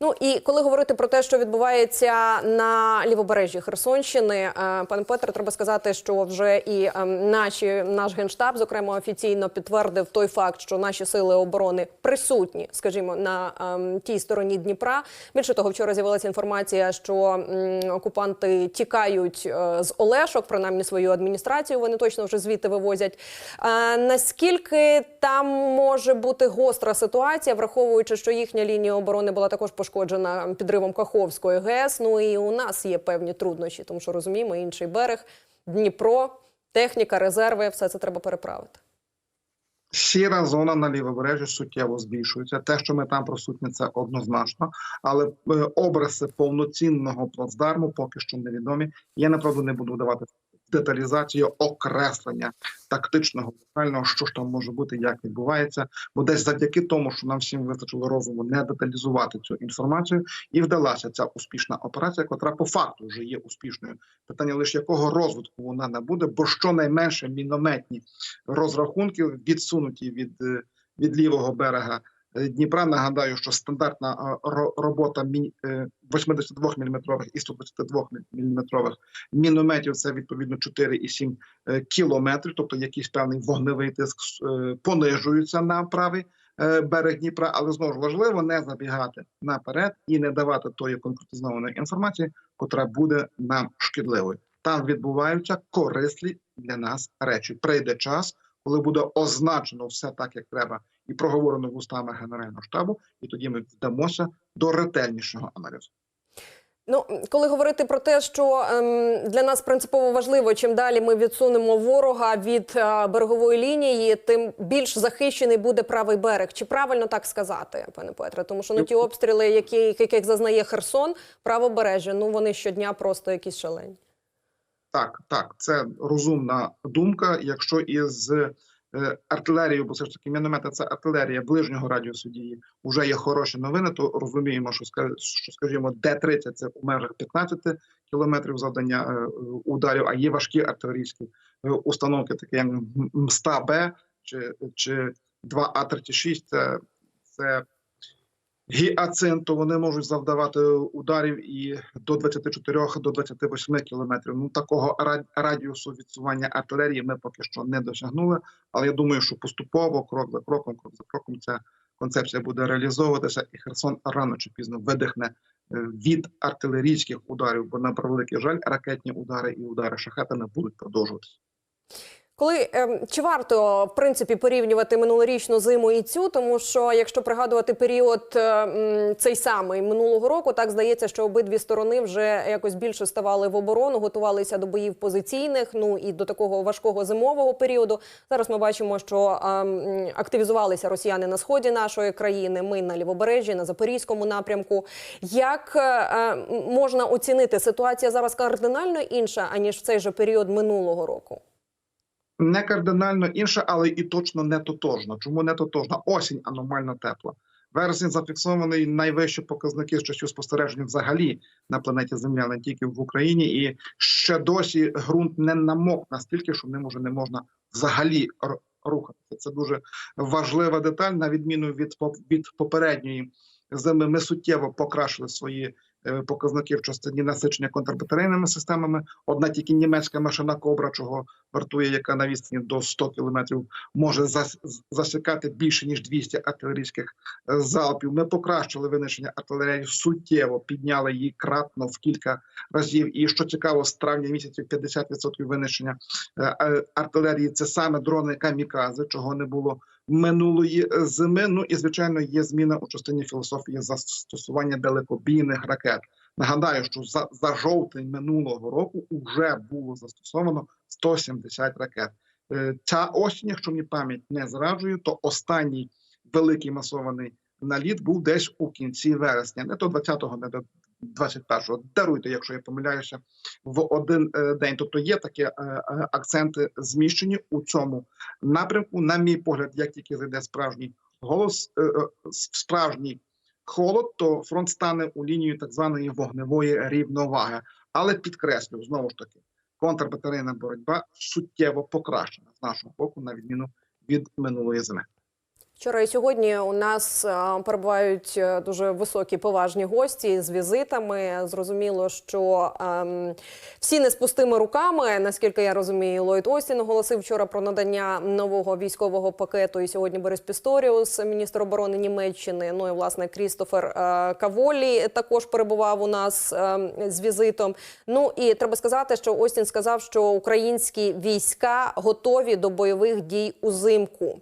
Ну і коли говорити про те, що відбувається на лівобережжі Херсонщини, е, пане Петре, треба сказати, що вже і е, наші наш генштаб, зокрема офіційно підтвердив той факт, що наші сили оборони присутні, скажімо, на е, тій стороні Дніпра. Більше того, вчора з'явилася інформація, що окупанти тікають е, з Олешок, принаймні свою адміністрацію. Вони точно вже звідти вивозять. Е, наскільки там може бути гостра ситуація, враховуючи, що їхня лінія оборони була також пошкоджена підривом Каховської ГЕС. Ну і у нас є певні труднощі, тому що розуміємо, інший берег, Дніпро, техніка, резерви, все це треба переправити. Сіра зона на лівобережжі суттєво збільшується. Те, що ми там присутні, це однозначно. Але е, образи повноцінного плацдарму поки що невідомі. Я направду не буду вдавати деталізацію окреслення тактичного детального, що ж там може бути, як відбувається. Бо десь завдяки тому, що нам всім вистачило розуму не деталізувати цю інформацію, і вдалася ця успішна операція, котра по факту вже є успішною. Питання лише якого розвитку вона набуде, бо щонайменше мінометні розрахунки відсунуті від, е, від лівого берега Дніпра. Нагадаю, що стандартна е, робота мі- е, 82 мм і 122 мм мінометів це відповідно 4,7 е, кілометрів, тобто якийсь певний вогневий тиск е, понижується на правий е, берег Дніпра, але знову ж важливо не забігати наперед і не давати тої конкретизованої інформації, котра буде нам шкідливою. Там відбуваються корисні для нас речі. Прийде час, коли буде означено все так, як треба, і проговорено вустами Генерального штабу, і тоді ми вдамося до ретельнішого аналізу. Ну, коли говорити про те, що ем, для нас принципово важливо, чим далі ми відсунемо ворога від е, берегової лінії, тим більш захищений буде правий берег. Чи правильно так сказати, пане Петре? Тому що ну ті обстріли, які яких зазнає Херсон, правобережжя, ну вони щодня просто якісь шалені. Так, так, це розумна думка. Якщо із е, артилерією, бо все ж таки міномети це артилерія ближнього радіусу дії, вже є хороші новини, то розуміємо, що що скажімо, Д-30 це у межах 15 кілометрів завдання е, ударів, а є важкі артилерійські е, установки, такі як МСТА-Б чи, чи 2А-36, це, це гіацин, то вони можуть завдавати ударів і до 24 до 28 кілометрів. Ну такого радіусу відсування артилерії ми поки що не досягнули. Але я думаю, що поступово, крок за кроком, крок за кроком, ця концепція буде реалізовуватися, і Херсон рано чи пізно видихне е, від артилерійських ударів. Бо на превеликий жаль, ракетні удари і удари шахетами будуть продовжуватися. Коли ем, чи варто в принципі порівнювати минулорічну зиму і цю, тому що якщо пригадувати період е, цей самий минулого року, так здається, що обидві сторони вже якось більше ставали в оборону, готувалися до боїв позиційних. Ну і до такого важкого зимового періоду. Зараз ми бачимо, що ем, активізувалися росіяни на сході нашої країни. Ми на лівобережжі, на запорізькому напрямку. Як е, можна оцінити ситуація зараз кардинально інша аніж в цей же період минулого року? Не кардинально інше, але і точно не тотожна. Чому не тотожна? Осінь аномально тепла. Вересень зафіксований найвищі показники з часів спостереження взагалі на планеті Земля, не тільки в Україні, і ще досі ґрунт не намок настільки, що ним уже не можна взагалі рухатися. Це дуже важлива деталь. На відміну від від попередньої зими, ми суттєво покращили свої показники в частині насичення контрбатарейними системами. Одна тільки німецька машина Кобра, чого вартує, яка на відстані до 100 кілометрів може зас- засікати більше ніж 200 артилерійських е, залпів. Ми покращили винищення артилерії суттєво, підняли її кратно в кілька разів. І що цікаво, з травня місяців 50% винищення е, е, артилерії це саме дрони камікадзе, чого не було минулої зими. Ну і звичайно є зміна у частині філософії застосування далекобійних ракет. Нагадаю, що за, за жовтень минулого року вже було застосовано 170 ракет. Е, Ця осінь, якщо мені пам'ять не зраджує, то останній великий масований наліт був десь у кінці вересня, не до 20-го, не 21-го. Даруйте, якщо я помиляюся, в один е, день. Тобто є такі е, е, акценти зміщені у цьому напрямку. На мій погляд, як тільки зайде справжній голос, справжній холод, то фронт стане у лінію так званої вогневої рівноваги. Але підкреслю знову ж таки, контрбатарейна боротьба суттєво покращена з нашого боку, на відміну від минулої зими. Вчора і сьогодні у нас е, перебувають е, дуже високі поважні гості з візитами. Зрозуміло, що ем, всі не з пустими руками. Наскільки я розумію, Ллойд Остін оголосив вчора про надання нового військового пакету. І сьогодні Борис Пісторіус, міністр оборони Німеччини. Ну і власне Крістофер е, Каволі також перебував у нас ем, з візитом. Ну і треба сказати, що Остін сказав, що українські війська готові до бойових дій узимку.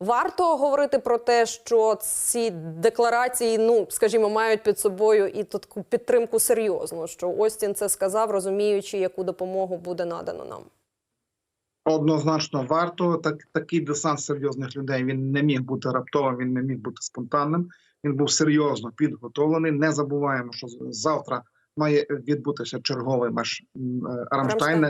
Варто говорити про те, що ці декларації, ну скажімо, мають під собою і таку підтримку серйозну. Що Остін це сказав, розуміючи, яку допомогу буде надано нам. Однозначно варто так такий десант серйозних людей. Він не міг бути раптовим, він не міг бути спонтанним. Він був серйозно підготовлений. Не забуваємо, що завтра має відбутися черговий маш м, е, Рамштайн.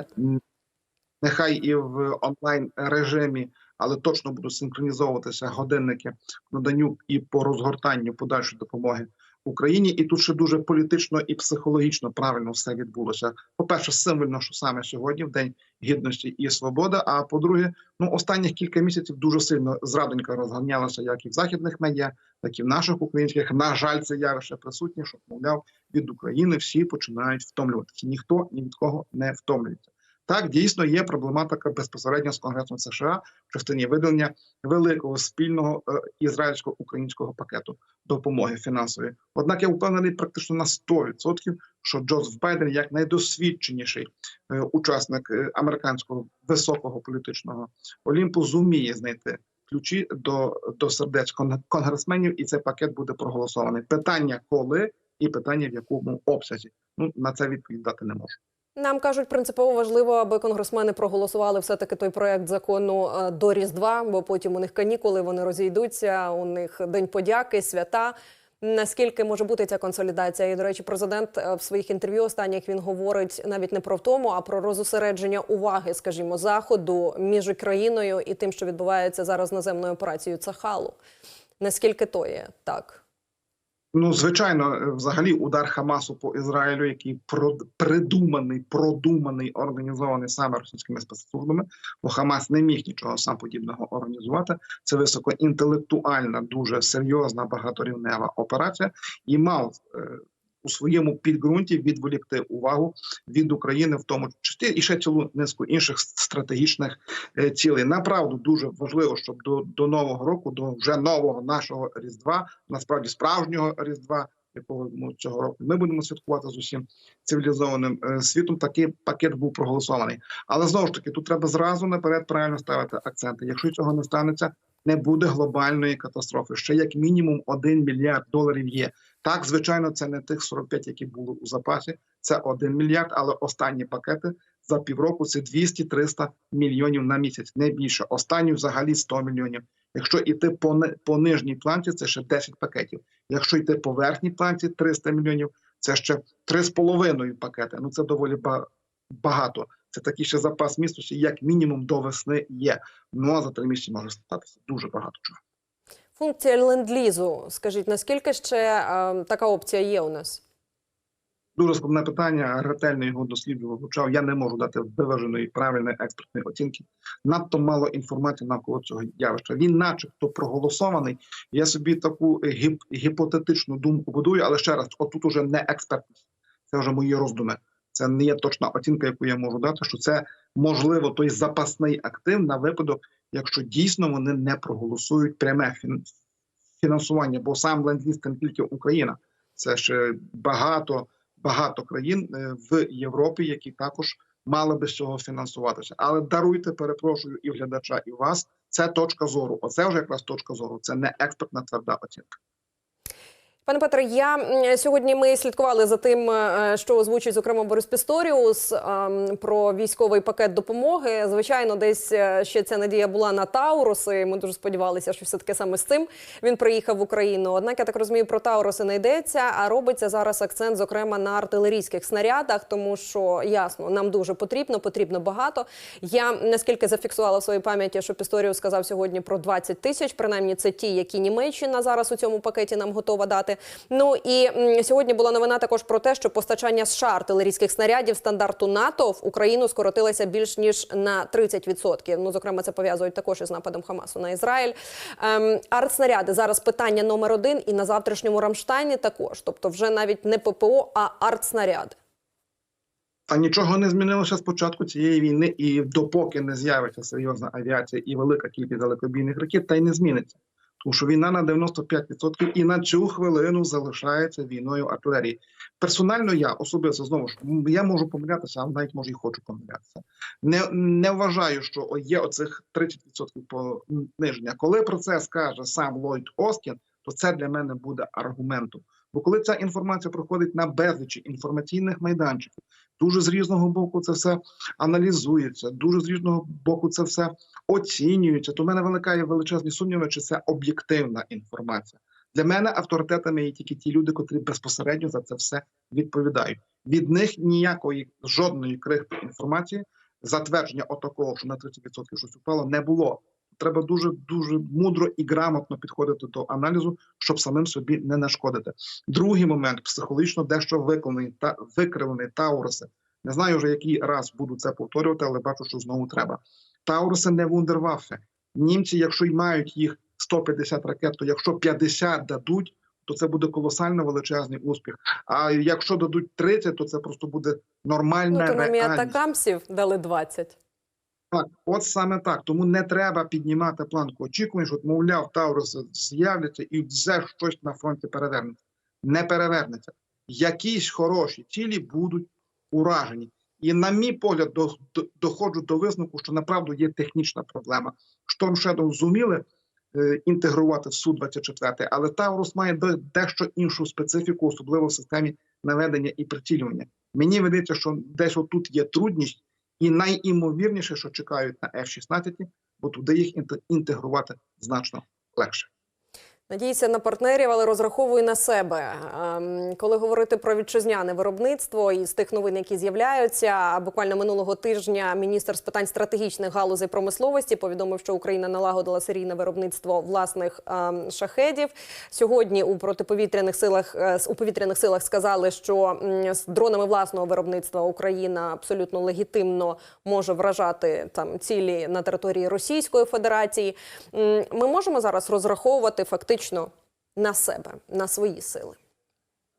Нехай і в онлайн режимі, але точно будуть синхронізовуватися годинники наданню і по розгортанню подальшої допомоги Україні. І тут ще дуже політично і психологічно правильно все відбулося. По перше, символьно, що саме сьогодні, в день гідності і свободи. А по-друге, ну останніх кілька місяців дуже сильно зрадонька розганялася як і в західних медіа, так і в наших українських. На жаль, це явище присутнє, що мовляв від України всі починають втомлюватися. Ніхто ні від кого не втомлюється. Так, дійсно є проблематика безпосередньо з Конгресом США в частині виділення великого спільного е, ізраїльсько-українського пакету допомоги фінансової. Однак я впевнений практично на 100%, що Джозеф Байден, як найдосвідченіший е, учасник е, американського високого політичного олімпу, зуміє знайти ключі до, до сердець кон- конгресменів, і цей пакет буде проголосований. Питання коли і питання в якому обсязі. Ну на це відповідь дати не можу. Нам кажуть, принципово важливо, аби конгресмени проголосували все таки той проект закону е, до Різдва, бо потім у них канікули, вони розійдуться. У них день подяки, свята. Наскільки може бути ця консолідація? І до речі, президент е, в своїх інтерв'ю останніх він говорить навіть не про втому, а про розосередження уваги, скажімо, заходу між Україною і тим, що відбувається зараз наземною операцією Цахалу. Наскільки то є так? Ну, звичайно, е, взагалі удар Хамасу по Ізраїлю, який придуманий, продуманий, організований саме російськими спецслужбами, бо Хамас не міг нічого сам подібного організувати. Це високоінтелектуальна, дуже серйозна багаторівнева операція, і мав е, у своєму підґрунті відволікти увагу від України, в тому числі і ще цілу низку інших стратегічних е, цілей. Направду дуже важливо, щоб до, до нового року, до вже нового нашого різдва, насправді справжнього різдва, якого ну, цього року ми будемо святкувати з усім цивілізованим е, світом. Такий пакет був проголосований. Але знову ж таки, тут треба зразу наперед правильно ставити акценти. Якщо цього не станеться, не буде глобальної катастрофи. Ще як мінімум 1 мільярд доларів є. Так, звичайно, це не тих 45, які були у запасі. Це 1 мільярд, але останні пакети за півроку це 200-300 мільйонів на місяць, не більше. Останні взагалі 100 мільйонів. Якщо йти по, по нижній планці, це ще 10 пакетів. Якщо йти по верхній планці 300 мільйонів, це ще 3,5 пакети. Ну це доволі ба- багато. Це такий ще запас міцності, як мінімум до весни є. Ну а за три місяці може статися дуже багато чого. Функція ленд-лізу. Скажіть, наскільки ще е, така опція є у нас? Дуже складне питання. Ретельно його досліджував, вивчав. Я не можу дати виваженої правильної експертної оцінки. Надто мало інформації навколо цього явища. Він, начебто, проголосований. Я собі таку гіп, гіпотетичну думку будую, але ще раз, отут уже не експертність. Це вже мої роздуми. Це не є точна оцінка, яку я можу дати. Що це можливо той запасний актив на випадок, якщо дійсно вони не проголосують пряме фінансування, бо сам ленд-ліз не тільки Україна, це ще багато багато країн е, в Європі, які також мали би з цього фінансуватися. Але даруйте, перепрошую, і глядача, і вас. Це точка зору. Оце вже якраз точка зору. Це не експертна тверда оцінка. Пане Петре, я сьогодні ми слідкували за тим, е, що озвучить зокрема Борис Пісторіус ем, про військовий пакет допомоги. Звичайно, десь е, ще ця надія була на Тауруси. Ми дуже сподівалися, що все таки саме з цим він приїхав в Україну. Однак я так розумію, про Тауруси не йдеться, а робиться зараз акцент, зокрема на артилерійських снарядах, тому що ясно, нам дуже потрібно, потрібно багато. Я наскільки зафіксувала в своїй пам'яті, що Пісторіус сказав сьогодні про 20 тисяч. Принаймні, це ті, які Німеччина зараз у цьому пакеті нам готова дати. Ну і сьогодні була новина також про те, що постачання США артилерійських снарядів стандарту НАТО в Україну скоротилося більш ніж на 30%. Ну, зокрема, це пов'язують також із нападом Хамасу на Ізраїль. Ем, артснаряди зараз питання номер один, і на завтрашньому Рамштайні також. Тобто, вже навіть не ППО, а артснаряди. Та нічого не змінилося з початку цієї війни, і допоки не з'явиться серйозна авіація і велика кількість далекобійних ракет, та й не зміниться. Тому що війна на 95% і на цю хвилину залишається війною артилерії. Персонально я особисто знову ж я можу помилятися, а навіть може і хочу помилятися. Не, не вважаю, що є оцих 30% пониження. Коли про це скаже сам Ллойд Остін, то це для мене буде аргументом. Бо коли ця інформація проходить на безлічі інформаційних майданчиків, дуже з різного боку це все аналізується, дуже з різного боку це все оцінюється. То в мене виникає величезні сумніви, чи це об'єктивна інформація. Для мене авторитетами є тільки ті люди, котрі безпосередньо за це все відповідають. Від них ніякої жодної крихти інформації, затвердження отакого, що на 30% щось упало, не було. Треба дуже дуже мудро і грамотно підходити до аналізу, щоб самим собі не нашкодити. Другий момент психологічно дещо виконаний та викривлений Тауруси. Не знаю вже який раз буду це повторювати, але бачу, що знову треба. Тауруси не вундерваффе. Німці, якщо й мають їх 150 ракет, то якщо 50 дадуть, то це буде колосально величезний успіх. А якщо дадуть 30, то це просто буде нормальна Ну, реальність. атакамсів дали 20. Так, от саме так. Тому не треба піднімати планку очікувань, що, мовляв, Тауруси з'являться і все щось на фронті перевернеться. Не перевернеться. Якісь хороші цілі будуть уражені. І, на мій погляд, до, до- доходжу до висновку, що направду є технічна проблема. Шторм Shadow зуміли е, інтегрувати в Су-24, але Таурус має де- дещо іншу специфіку, особливо в системі наведення і прицілювання. Мені видається, що десь отут є трудність, і найімовірніше, що чекають на F-16, бо туди їх інте- інтегрувати значно легше. Надіюся на партнерів, але розраховую на себе. Ем, Коли говорити про вітчизняне виробництво і з тих новин, які з'являються, буквально минулого тижня міністр з питань стратегічних галузей промисловості повідомив, що Україна налагодила серійне виробництво власних ем, шахедів. Сьогодні у протиповітряних силах е, у повітряних силах сказали, що з дронами власного виробництва Україна абсолютно легітимно може вражати там цілі на території Російської Федерації. Ми можемо зараз розраховувати фактично на себе, на свої сили.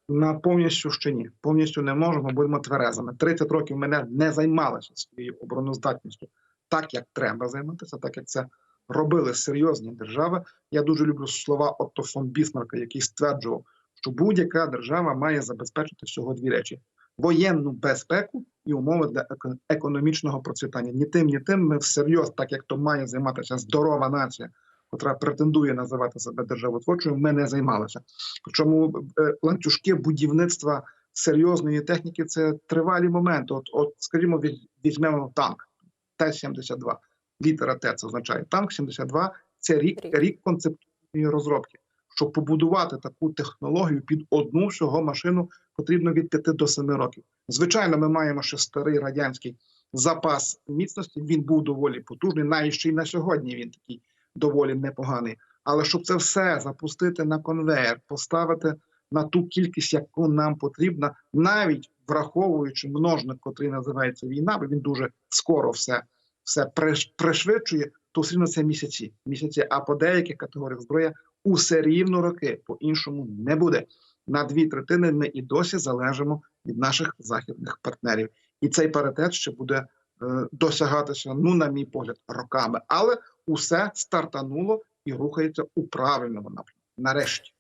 На повністю ще ні. Повністю не можемо, будемо тверезими. 30 років мене не займалися своєю обороноздатністю так, як треба займатися, так як це робили серйозні держави. Я дуже люблю слова Отто фон Бісмарка, який стверджував, що будь-яка держава має забезпечити всього дві речі: воєнну безпеку і умови для еко- економічного процвітання. Ні тим, ні тим ми всерйоз, так як то має займатися здорова нація, котра претендує називати себе державотворчою, ми не займалися. Причому е, ланцюжки будівництва серйозної техніки це тривалі моменти. От, от скажімо, візь- візьмемо танк Т-72. Літера Т це означає танк 72 це Рік. рік концептуальної розробки. Щоб побудувати таку технологію під одну всього машину потрібно від 5 до 7 років. Звичайно, ми маємо ще старий радянський запас міцності. Він був доволі потужний, навіть ще й на сьогодні він такий доволі непоганий. Але щоб це все запустити на конвейер, поставити на ту кількість, яку нам потрібна, навіть враховуючи множник, котрий називається війна, бо він дуже скоро все, все пришвидшує, то все рівно це місяці. Місяці, а по деяких категоріях зброя усе рівно роки, по-іншому не буде. На дві третини ми і досі залежимо від наших західних партнерів. І цей паритет ще буде е, досягатися, ну, на мій погляд, роками. Але усе стартануло і рухається у правильному напрямку. Нарешті.